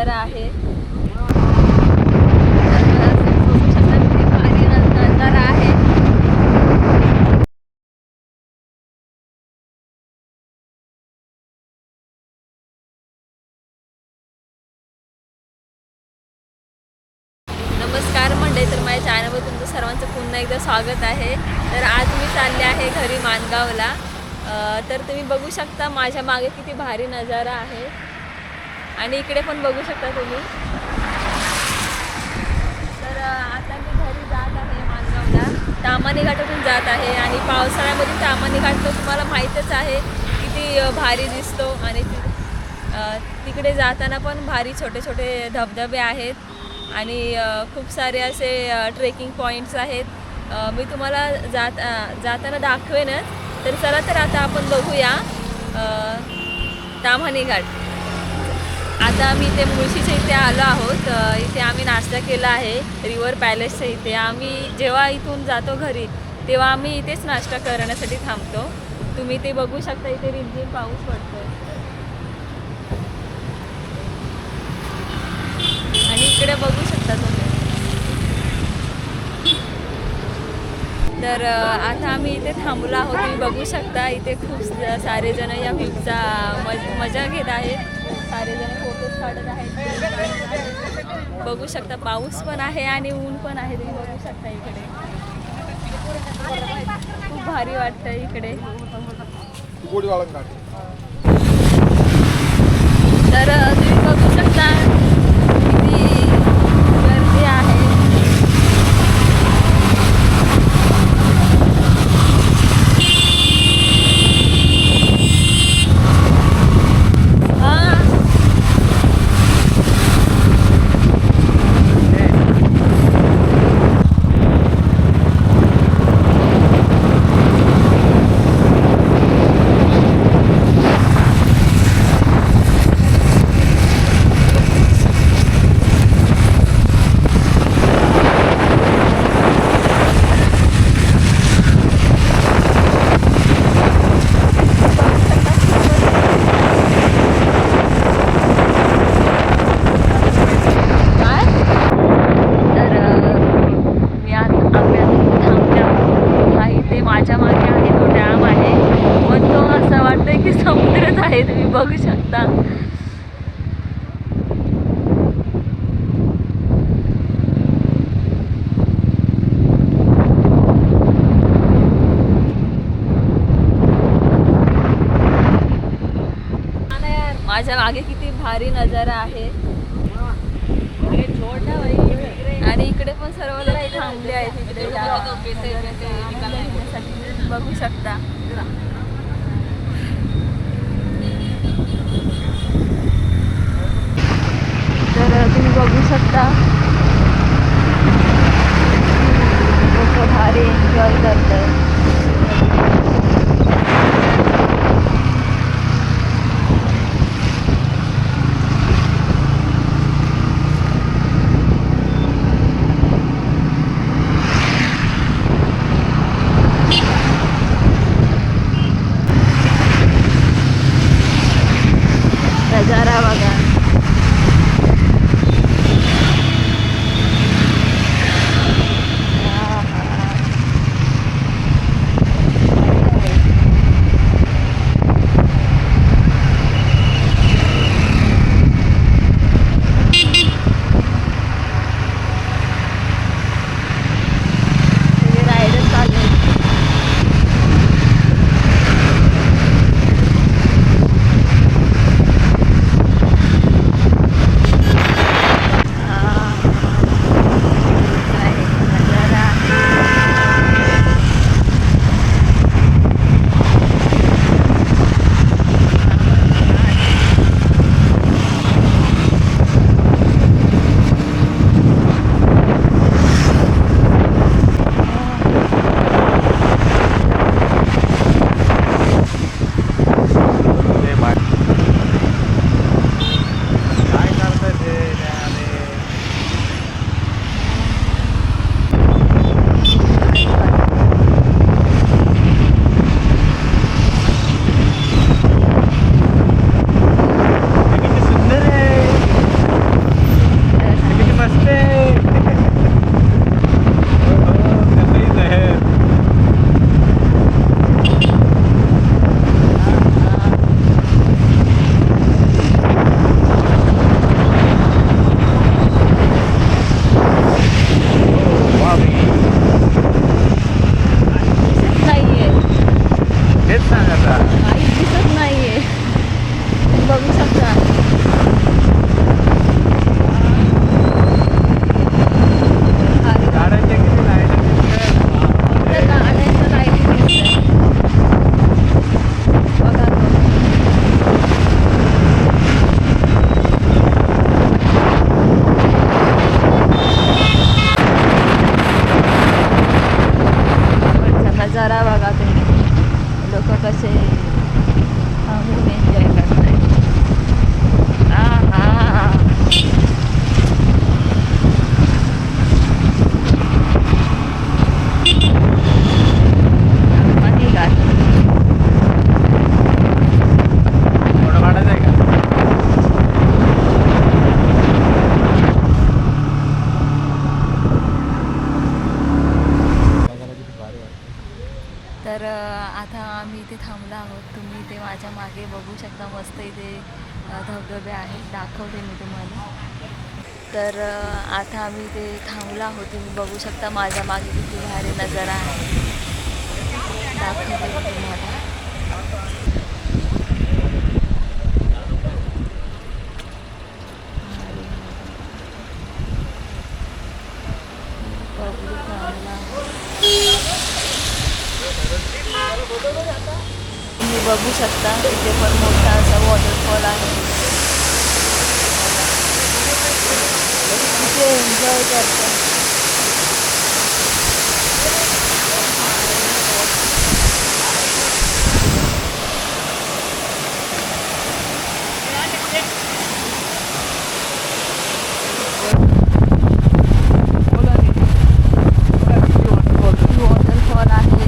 नजारा आहे. नजारा आहे. नमस्कार मंडळी. तर माझ्या चॅनलवर तुमचं सर्वांचं पुन्हा एकदा स्वागत आहे. तर आज मी चालले आहे घरी मानगावला तर तुम्ही बघू शकता माझ्या मागे किती भारी नजारा आहे. आणि इकडे पण बघू शकता तुम्ही. तर आता मी घरी जात आहे माणगावला तामानी घाटातून जात आहे आणि पावसाळ्यामध्ये तामानी घाट तर तुम्हाला माहीतच आहे किती भारी दिसतो आणि तिकडे जाताना पण भारी छोटे छोटे धबधबे आहेत आणि खूप सारे असे ट्रेकिंग पॉईंट्स आहेत. मी तुम्हाला जात जाताना दाखवेनच तर चला तर आता आपण बघूया तामाने घाट. आता आम्ही इथे मुळशीच्या इथे आलो आहोत. इथे आम्ही नाश्ता केला आहे. रिवर पॅलेसच्या इथे. आम्ही जेव्हा इथून जातो घरी तेव्हा आम्ही इथेच नाश्ता करण्यासाठी थांबतो. तुम्ही ते बघू शकता इथे रिमझिम पाऊस पडतोय. आणि इकडे बघू शकता तुम्ही. तर आता आम्ही इथे थांबलो आहोत. तुम्ही बघू शकता इथे खूप सारे जण या व्ह्यूचा मज मजा घेत आहेत. सारे जण फोटोज काढत आहेत. बघू शकता पाऊस पण आहे आणि ऊन पण आहे. तुम्ही बघू शकता इकडे. खूप भारी वाटतं इकडे. तर तुम्ही बघू शकता किती गर्दी आहे हा. काय तर अ, मी आता आम्ही आता थांबले आहोत. हा इथे माझ्या मागे आहे तो डॅम आहे पण तो असं वाटतंय की समुद्रच आहे तुम्ही बघू शकता. माझ्या मागे किती भारी नजारा आहे. आणि इकडे पण सर्व जण थांबले आहेत इकडे. बघू शकता. तर तुम्ही बघू शकता. नजारा बघा तुम्ही लोक कसे एन्जॉय करतात. दाखवते मी तुम्हाला. तर आता आम्ही ते थांबलो आहोत. तुम्ही बघू शकता माझ्या मागे किती भारी नजारा आहे. दाखवते तुम्हाला. थांबला तुम्ही बघू शकता इथे पण मोठा असा वॉटरफॉल आहे. इथे एन्जॉय करतो वॉटरफॉल आहे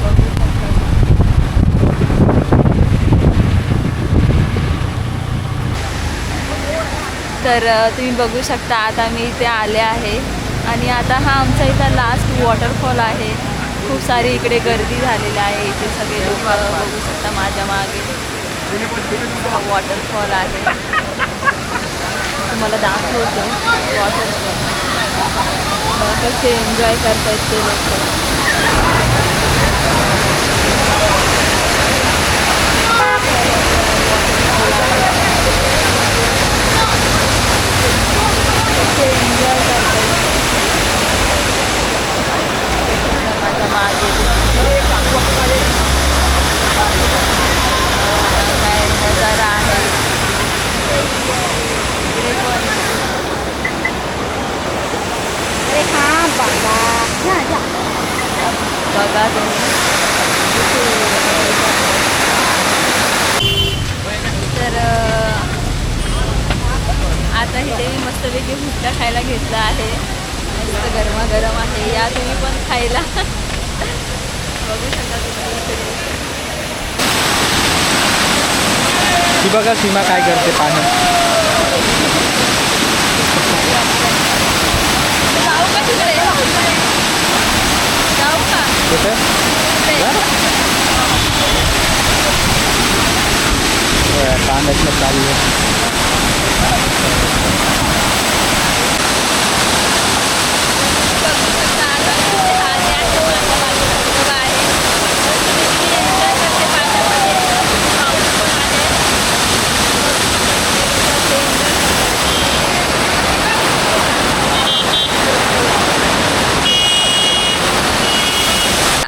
बघू शकता तर तुम्ही बघू शकता आता मी इथे आले आहे. आणि आता हा आमचा इथं लास्ट वॉटरफॉल आहे. खूप सारी इकडे गर्दी झालेली आहे. इथे सगळे लोक बघू शकता माझ्या मागे. हा वॉटरफॉल आहे. तुम्हाला दाखवतो वॉटरफॉल कसे एन्जॉय करतायत ते लोक. कसे एन्जॉय करतायत माझ्या मागे काय नजारा आहे इकडे पण बघा तुम्ही तर अं, आता इथे मस्तपैकी भुट्टा खायला घेतला आहे. मस्त गरमागरम आहे. या तुम्ही पण खायला. बघू शकता तुम्ही बघा सीमा काय करते पाणी जाऊ का तिकडे? जाऊ का? कुठे? तिकडे. पाण्यातलं चालू आहे बघू शकता आता मी इथे आले आहे माझ्या बाजूला धबधबा आहे मस्त मी एन्जॉय करते पाण्यामध्ये पाऊस पण आहे मस्त enjoy करते.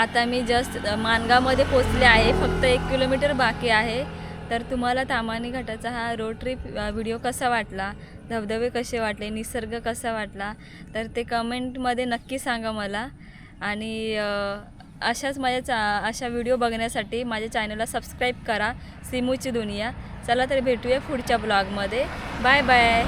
आता मी जस्ट मानगावमध्ये पोचले आहे. फक्त एक किलोमीटर बाकी आहे. तर तुम्हाला तामानी घाटाचा हा रोड ट्रिप व्हिडिओ कसा वाटला? धबधबे कसे वाटले? निसर्ग कसा वाटला? तर ते कमेंटमध्ये नक्की सांगा मला. आणि अशाच माझ्या चा अशा व्हिडिओ बघण्यासाठी माझ्या चॅनलला सबस्क्राईब करा. सिमूची दुनिया. चला तर भेटूया पुढच्या ब्लॉगमध्ये बाय बाय